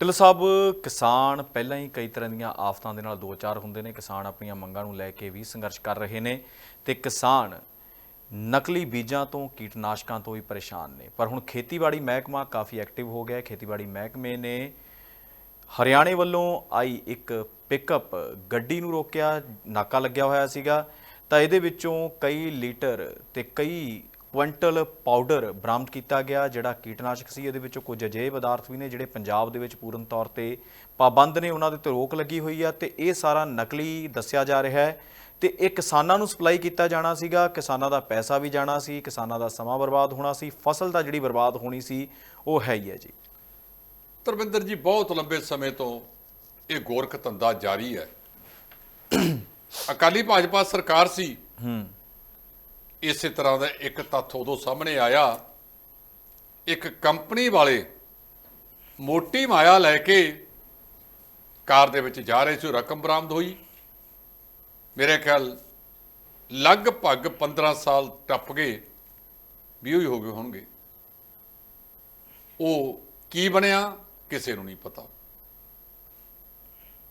ਢਿੱਲ ਸਾਹਿਬ, ਕਿਸਾਨ ਪਹਿਲਾਂ ਹੀ ਕਈ ਤਰ੍ਹਾਂ ਦੀਆਂ ਆਫਤਾਂ ਦੇ ਨਾਲ ਦੋ ਚਾਰ ਹੁੰਦੇ ਨੇ। ਕਿਸਾਨ ਆਪਣੀਆਂ ਮੰਗਾਂ ਨੂੰ ਲੈ ਕੇ ਵੀ ਸੰਘਰਸ਼ ਕਰ ਰਹੇ ਨੇ ਤੇ ਕਿਸਾਨ ਨਕਲੀ ਬੀਜਾਂ ਤੋਂ, ਕੀਟਨਾਸ਼ਕਾਂ ਤੋਂ ਵੀ ਪਰੇਸ਼ਾਨ ਨੇ। ਪਰ ਹੁਣ ਖੇਤੀਬਾੜੀ ਮਹਿਕਮਾ ਕਾਫੀ ਐਕਟਿਵ ਹੋ ਗਿਆ ਹੈ। ਖੇਤੀਬਾੜੀ ਮਹਿਕਮੇ ਨੇ ਹਰਿਆਣੇ ਵੱਲੋਂ ਆਈ ਇੱਕ ਪਿਕਅਪ ਗੱਡੀ ਨੂੰ ਰੋਕਿਆ। ਨਾਕਾ ਲੱਗਿਆ ਹੋਇਆ ਸੀਗਾ। ਤਾਂ ਇਹਦੇ ਵਿੱਚੋਂ ਕਈ ਲੀਟਰ ਤੇ ਕਈ ਕੁਇੰਟਲ ਪਾਊਡਰ ਬਰਾਮਦ ਕੀਤਾ ਗਿਆ ਜਿਹੜਾ ਕੀਟਨਾਸ਼ਕ ਸੀ ਇਹਦੇ ਵਿੱਚੋਂ ਕੁਝ ਅਜਿਹੇ ਪਦਾਰਥ ਵੀ ਨੇ ਜਿਹੜੇ ਪੰਜਾਬ ਦੇ ਵਿੱਚ ਪੂਰਨ ਤੌਰ ਤੇ ਪਾਬੰਦ ਨੇ ਉਹਨਾਂ ਦੇ ਉੱਤੇ ਰੋਕ ਲੱਗੀ ਹੋਈ ਆ ਤੇ ਇਹ ਸਾਰਾ ਨਕਲੀ ਦੱਸਿਆ ਜਾ ਰਿਹਾ ਹੈ ਤੇ ਇਹ ਕਿਸਾਨਾਂ ਨੂੰ ਸਪਲਾਈ ਕੀਤਾ ਜਾਣਾ ਸੀਗਾ ਕਿਸਾਨਾਂ ਦਾ ਪੈਸਾ ਵੀ ਜਾਣਾ ਸੀ ਕਿਸਾਨਾਂ ਦਾ ਸਮਾਂ ਬਰਬਾਦ ਹੋਣਾ ਸੀ ਫਸਲ ਦਾ ਜਿਹੜੀ ਬਰਬਾਦ ਹੋਣੀ ਸੀ ਉਹ ਹੈ ਹੀ ਹੈ ਜੀ। ਧਰਮਿੰਦਰ ਜੀ ਬਹੁਤ ਲੰਬੇ ਸਮੇਂ ਤੋਂ ਇਹ ਗੋਰਖ ਧੰਦਾ ਜਾਰੀ ਹੈ। ਅਕਾਲੀ ਭਾਜਪਾ ਸਰਕਾਰ ਸੀ ਹੂੰ। ਇਸੇ ਤਰ੍ਹਾਂ ਦਾ ਇੱਕ ਤੱਥ ਉਦੋਂ ਸਾਹਮਣੇ ਆਇਆ। ਇੱਕ ਕੰਪਨੀ ਵਾਲੇ ਮੋਟੀ ਮਾਇਆ ਲੈ ਕੇ ਕਾਰ ਦੇ ਵਿੱਚ ਜਾ ਰਹੇ ਸੀ, ਉਹ ਰਕਮ ਬਰਾਮਦ ਹੋਈ। ਮੇਰੇ ਖਿਆਲ ਲਗਭਗ 15 ਸਾਲ ਟੱਪ ਗਏ, ਵੀ ਉਹ ਹੀ ਹੋ ਗਏ ਹੋਣਗੇ। ਉਹ ਕੀ ਬਣਿਆ ਕਿਸੇ ਨੂੰ ਨਹੀਂ ਪਤਾ।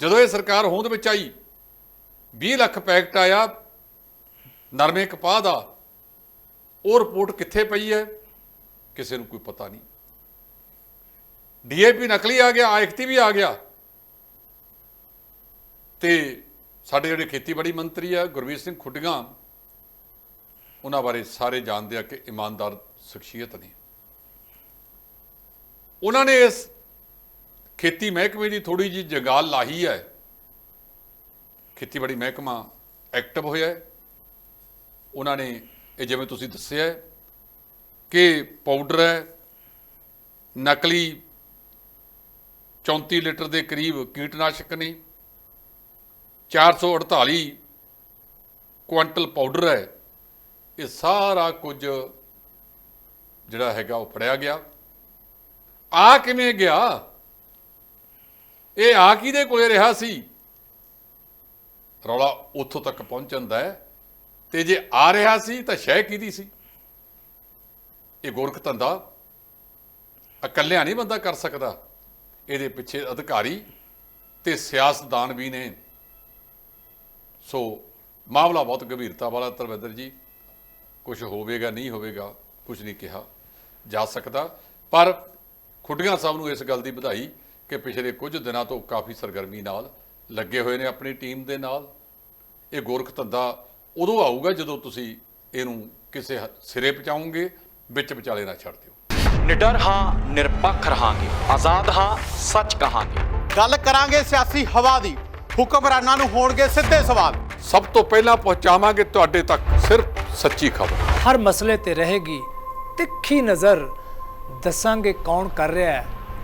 ਜਦੋਂ ਇਹ ਸਰਕਾਰ ਹੋਂਦ ਵਿੱਚ ਆਈ 20 ਲੱਖ ਪੈਕਟ ਆਇਆ, ਨਰਮੇ ਕਪਾਹ ਦਾ ਉਹ ਰਿਪੋਰਟ ਕਿੱਥੇ ਪਈ ਹੈ? ਕਿਸੇ ਨੂੰ ਕੋਈ ਪਤਾ ਨਹੀਂ। ਡੀਏਪੀ ਨਕਲੀ ਆ ਗਿਆ ਆਇਕਤੀ ਵੀ ਆ ਗਿਆ। ਤੇ ਸਾਡੇ ਜਿਹੜੇ ਖੇਤੀਬਾੜੀ ਮੰਤਰੀ ਆ ਗੁਰਵੀਰ ਸਿੰਘ ਖੁੱਡੀਆਂ, ਉਹਨਾਂ ਬਾਰੇ ਸਾਰੇ ਜਾਣਦੇ ਆ ਕਿ ਇਮਾਨਦਾਰ, ਸ਼ਖਸੀਅਤ ਨੇ। ਉਹਨਾਂ ਨੇ ਇਸ ਖੇਤੀ ਮਹਿਕਮੇ ਦੀ ਥੋੜੀ ਜਿਹੀ ਜਗਾਲ ਲਾਹੀ ਹੈ। ਖੇਤੀਬਾੜੀ ਮਹਿਕਮਾ ਐਕਟਿਵ ਹੋਇਆ ਹੈ। ਉਹਨਾਂ ਨੇ ਇਹ ਜਿਵੇਂ ਤੁਸੀਂ ਦੱਸਿਆ ਕਿ ਪਾਊਡਰ ਹੈ, ਨਕਲੀ 34 ਲੀਟਰ ਦੇ ਕਰੀਬ ਕੀਟਨਾਸ਼ਕ ਨੇ 448 ਕੁਇੰਟਲ ਪਾਊਡਰ ਹੈ, ਇਹ ਸਾਰਾ ਕੁਝ ਜਿਹੜਾ ਹੈਗਾ ਉਹ ਫੜਿਆ ਗਿਆ। ਆ ਕਿਵੇਂ ਗਿਆ? ਇਹ ਆ ਕਿਹਦੇ ਕੋਲੇ ਰਿਹਾ ਸੀ? ਰੌਲਾ ਉੱਥੋਂ ਤੱਕ ਪਹੁੰਚਣ ਦਾ ਹੈ। ਤੇ ਜੇ ਆ ਰਿਹਾ ਸੀ ਤਾਂ ਸ਼ਹਿ ਕਿਹਦੀ ਸੀ? ਇਹ ਗੋਰਖ ਧੰਦਾ ਇਕੱਲਿਆਂ ਨਹੀਂ ਬੰਦਾ ਕਰ ਸਕਦਾ। ਇਹਦੇ ਪਿੱਛੇ ਅਧਿਕਾਰੀ ਤੇ ਸਿਆਸਤਦਾਨ ਵੀ ਨੇ। ਸੋ ਮਾਮਲਾ ਬਹੁਤ ਗੰਭੀਰਤਾ ਵਾਲਾ ਤਰਵਿੰਦਰ ਜੀ ਕੁਝ ਹੋਵੇਗਾ, ਨਹੀਂ ਹੋਵੇਗਾ ਕੁਝ ਨਹੀਂ ਕਿਹਾ ਜਾ ਸਕਦਾ। ਪਰ ਖੁੱਡੀਆਂ ਸਾਹਿਬ ਨੂੰ ਇਸ ਗੱਲ ਦੀ ਵਧਾਈ ਕਿ ਪਿਛਲੇ ਕੁਝ ਦਿਨਾਂ ਤੋਂ ਕਾਫੀ ਸਰਗਰਮੀ ਨਾਲ ਲੱਗੇ ਹੋਏ ਨੇ ਆਪਣੀ ਟੀਮ ਦੇ ਨਾਲ। ਇਹ ਗੋਰਖ ਧੰਦਾ ਉਦੋਂ ਆਊਗਾ ਜਦੋਂ ਤੁਸੀਂ ਇਹਨੂੰ ਕਿਸੇ ਸਿਰੇ ਪਹੁੰਚਾਓਗੇ ਵਿੱਚ ਵਿਚਾਲੇ ਨਾ ਛੱਡ ਦਿਓ। ਨਿਡਰ ਹਾਂ ਨਿਰਪੱਖ ਰਹਾਂਗੇ। ਆਜ਼ਾਦ ਹਾਂ ਸੱਚ ਕਹਾਂਗੇ। ਗੱਲ ਕਰਾਂਗੇ ਸਿਆਸੀ ਹਵਾ ਦੀ। ਹੁਕਮਰਾਨਾਂ ਨੂੰ ਹੋਣਗੇ ਸਿੱਧੇ ਸਵਾਲ। ਸਭ ਤੋਂ ਪਹਿਲਾਂ ਪਹੁੰਚਾਵਾਂਗੇ ਤੁਹਾਡੇ ਤੱਕ ਸਿਰਫ ਸੱਚੀ ਖਬਰ। ਹਰ ਮਸਲੇ ਤੇ ਰਹੇਗੀ ਤਿੱਖੀ ਨਜ਼ਰ। ਦੱਸਾਂਗੇ ਕੌਣ ਕਰ ਰਿਹਾ ਹੈ।